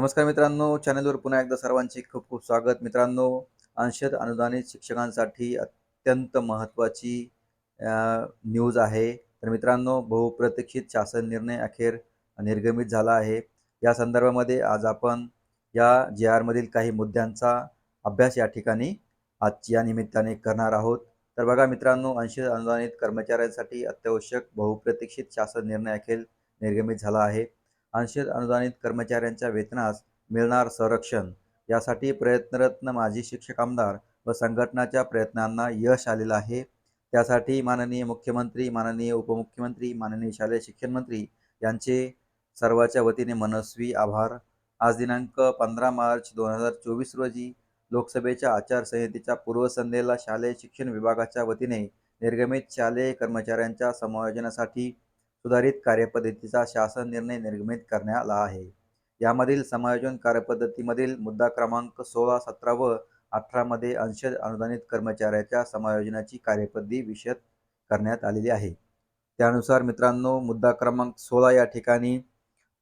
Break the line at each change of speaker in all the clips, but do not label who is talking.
नमस्कार मित्रांनो चॅनलवर पुन्हा एकदा सर्वांचे खूप खूप स्वागत. मित्रांनो अंशत अनुदानित शिक्षकांसाठी अत्यंत महत्त्वाची न्यूज आहे. तर मित्रांनो बहुप्रतीक्षित शासन निर्णय अखेर निर्गमित झाला आहे. या संदर्भामध्ये आज आपण या जे आरमधील काही मुद्द्यांचा अभ्यास या ठिकाणी आज या निमित्ताने करणार आहोत. तर बघा मित्रांनो अंशत अनुदानित कर्मचाऱ्यांसाठी अत्यावश्यक बहुप्रतीक्षित शासन निर्णय अखेर निर्गमित झाला आहे. अंशत अनुदानित कर्मचाऱ्यांच्या वेतनास मिळणार संरक्षण. यासाठी प्रयत्नरत्न माजी शिक्षक आमदार व संघटनाच्या प्रयत्नांना यश आलेलं आहे. त्यासाठी माननीय मुख्यमंत्री माननीय उपमुख्यमंत्री माननीय शालेय शिक्षण मंत्री यांचे सर्वाच्या वतीने मनस्वी आभार. आज दिनांक पंधरा मार्च दोन हजार चोवीस रोजी लोकसभेच्या आचारसंहितेच्या पूर्वसंध्येला शालेय शिक्षण विभागाच्या वतीने निर्गमित शालेय कर्मचाऱ्यांच्या समायोजनासाठी सुधारित कार्यपद्धतीचा शासन निर्णय निर्गमित करण्यात आला आहे. यामधील समायोजन कार्यपद्धतीमधील मुद्दा क्रमांक सोळा सतरा व अठरामध्ये अंश अनुदानित कर्मचाऱ्याच्या समायोजनाची कार्यपद्धती विषद करण्यात आलेली आहे. त्यानुसार मित्रांनो मुद्दा क्रमांक सोळा या ठिकाणी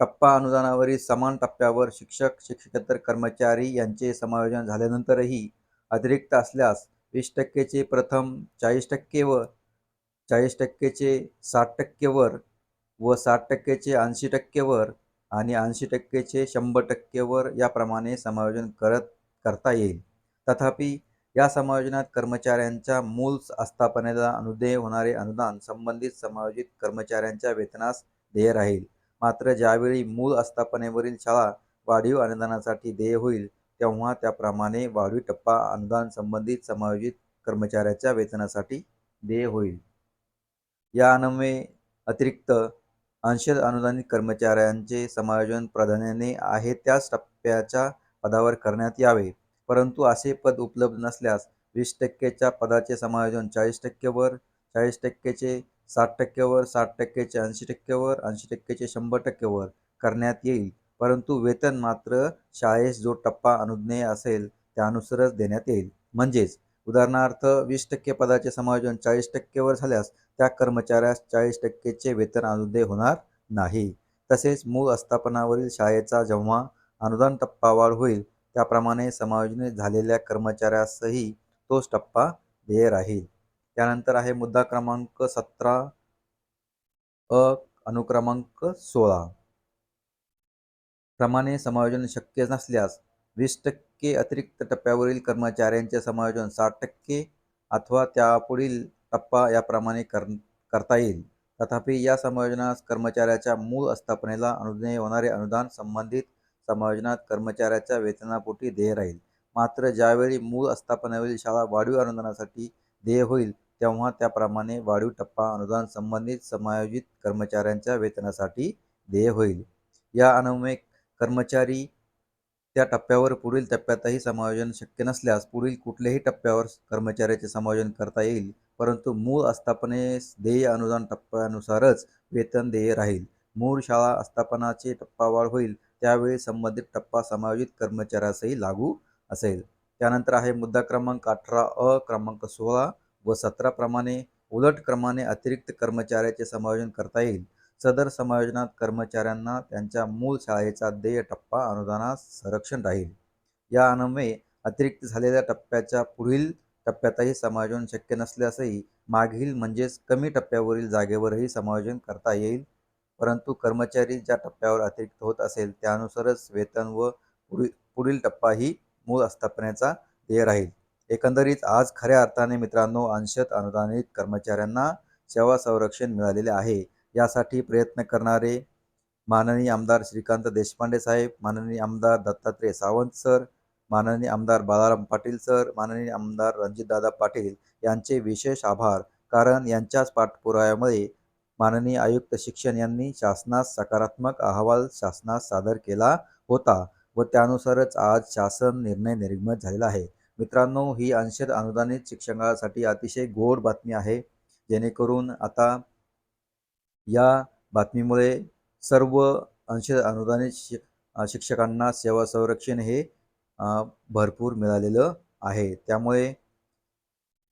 टप्पा अनुदानावरील समान टप्प्यावर शिक्षक शिक्षकेतर कर्मचारी यांचे समायोजन झाल्यानंतरही अतिरिक्त असल्यास वीस टक्केचे प्रथम चाळीस टक्के व चाळीस टक्केचे साठ टक्केवर व साठ टक्केचे ऐंशी टक्केवर आणि ऐंशी टक्केचे शंभर टक्केवर याप्रमाणे समायोजन करत करता येईल. तथापि या समायोजनात कर्मचाऱ्यांच्या मूळ आस्थापनेला अनुदेय होणारे अनुदान संबंधित समायोजित कर्मचाऱ्यांच्या वेतनास देय राहील. मात्र ज्यावेळी मूल आस्थापनेवरील शाळा वाढीव अनुदानासाठी देय होईल तेव्हा त्याप्रमाणे वाढीव टप्पा अनुदान संबंधित समायोजित कर्मचाऱ्याच्या वेतनासाठी देय होईल. या अन्वये अतिरिक्त अंशद अनुदानित कर्मचाऱ्यांचे समायोजन प्राधान्याने आहे त्याच टप्प्याच्या पदावर करण्यात यावे. परंतु असे पद उपलब्ध नसल्यास वीस टक्केच्या पदाचे समायोजन चाळीस टक्केवर चाळीस टक्केचे साठ टक्केवर साठ टक्केचे ऐंशी टक्केवर ऐंशी टक्केचे शंभर टक्केवर करण्यात येईल. परंतु वेतन मात्र शाळेस जो टप्पा अनुज्ञेय असेल त्यानुसारच देण्यात येईल. म्हणजेच उदाहरणार्थ वीस टक्के पदाचे समायोजन चाळीस टक्केवर झाल्यास त्या कर्मचाऱ्यास चाळीस टक्केचे वेतन अनुदेय होणार नाही. तसेच मूळ आस्थापनावरील शाळेचा जेव्हा अनुदान टप्पा वाढ होईल त्याप्रमाणे समायोजन झालेल्या कर्मचाऱ्यासही तोच टप्पा देय राहील. त्यानंतर आहे मुद्दा क्रमांक सतरा अ अनुक्रमांक सोळा. प्रमाणे समायोजन शक्य नसल्यास वीस टक्के अतिरिक्त टप्प्यावरील कर्मचाऱ्यांचे समायोजन साठ टक्के अथवा त्यापुढील टप्पा याप्रमाणे कर करता येईल. तथापि या समायोजनास कर्मचाऱ्याच्या मूळ आस्थापनेला अनुज्ञेय होणारे अनुदान संबंधित समायोजनात कर्मचाऱ्याच्या वेतनापोटी देय राहील. मात्र ज्यावेळी मूळ आस्थापनेवरील शाळा वाढीव अनुदानासाठी देय होईल तेव्हा त्याप्रमाणे वाढीव टप्पा अनुदान संबंधित समायोजित कर्मचाऱ्यांच्या वेतनासाठी देय होईल. या अनुमेक कर्मचारी त्या टप्प्यावर पुढील टप्प्यातही समायोजन शक्य नसल्यास पुढील कुठल्याही टप्प्यावर कर्मचाऱ्याचे समायोजन करता येईल परंतु मूळ आस्थापनेस देय अनुदान टप्प्यानुसारच वेतन देय राहील. मूळ शाळा आस्थापनाचे टप्पावाढ होईल त्यावेळी संबंधित टप्पा समायोजित कर्मचाऱ्यासही लागू असेल. त्यानंतर आहे मुद्दा क्रमांक अठरा अ क्रमांक सोळा व सतरा प्रमाणे उलट क्रमाने अतिरिक्त कर्मचाऱ्याचे समायोजन करता येईल. सदर समायोजनात कर्मचाऱ्यांना त्यांच्या मूळ शाळेचा देय टप्पा अनुदानास संरक्षण राहील. या अन्वये अतिरिक्त झालेल्या टप्प्याच्या पुढील टप्प्यातही समायोजन शक्य नसल्यासही मागील म्हणजेच कमी टप्प्यावरील जागेवरही समायोजन करता येईल. परंतु कर्मचारी ज्या टप्प्यावर अतिरिक्त होत असेल त्यानुसारच वेतन व पुढील पुढील टप्पाही मूळ आस्थापनेचा देय राहील. एकंदरीत आज खऱ्या अर्थाने मित्रांनो अंशत अनुदानित कर्मचाऱ्यांना सेवा संरक्षण मिळालेले आहे. यासाठी प्रयत्न करणारे माननीय आमदार श्रीकांत देशपांडे साहेब माननीय आमदार दत्तात्रय सावंत सर माननीय आमदार बालाराम पाटील सर माननीय आमदार रणजितदादा पाटील यांचे विशेष आभार. कारण यांच्याच पाठपुराव्यामुळे माननीय आयुक्त शिक्षण यांनी शासनास सकारात्मक अहवाल शासनास सादर केला होता व त्यानुसारच आज शासन निर्णय निर्गमित झालेला आहे. मित्रांनो ही अंशत अनुदानित शिक्षणासाठी अतिशय गोड बातमी आहे. जेणेकरून आता या बातमीमुळे सर्व अंश अनुदानित शि शिक्षकांना सेवा संरक्षण हे भरपूर मिळालेलं आहे. त्यामुळे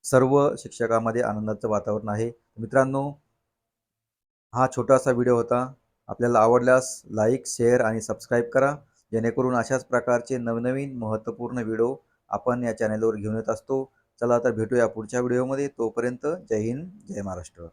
सर्व शिक्षकामध्ये आनंदाचं वातावरण आहे. मित्रांनो हा छोटासा व्हिडिओ होता. आपल्याला आवडल्यास लाईक शेअर आणि सबस्क्राईब करा. जेणेकरून अशाच प्रकारचे नवनवीन महत्त्वपूर्ण व्हिडिओ आपण या चॅनलवर घेऊन येत असतो. चला तर भेटूया पुढच्या व्हिडिओमध्ये. तोपर्यंत जय हिंद जय महाराष्ट्र.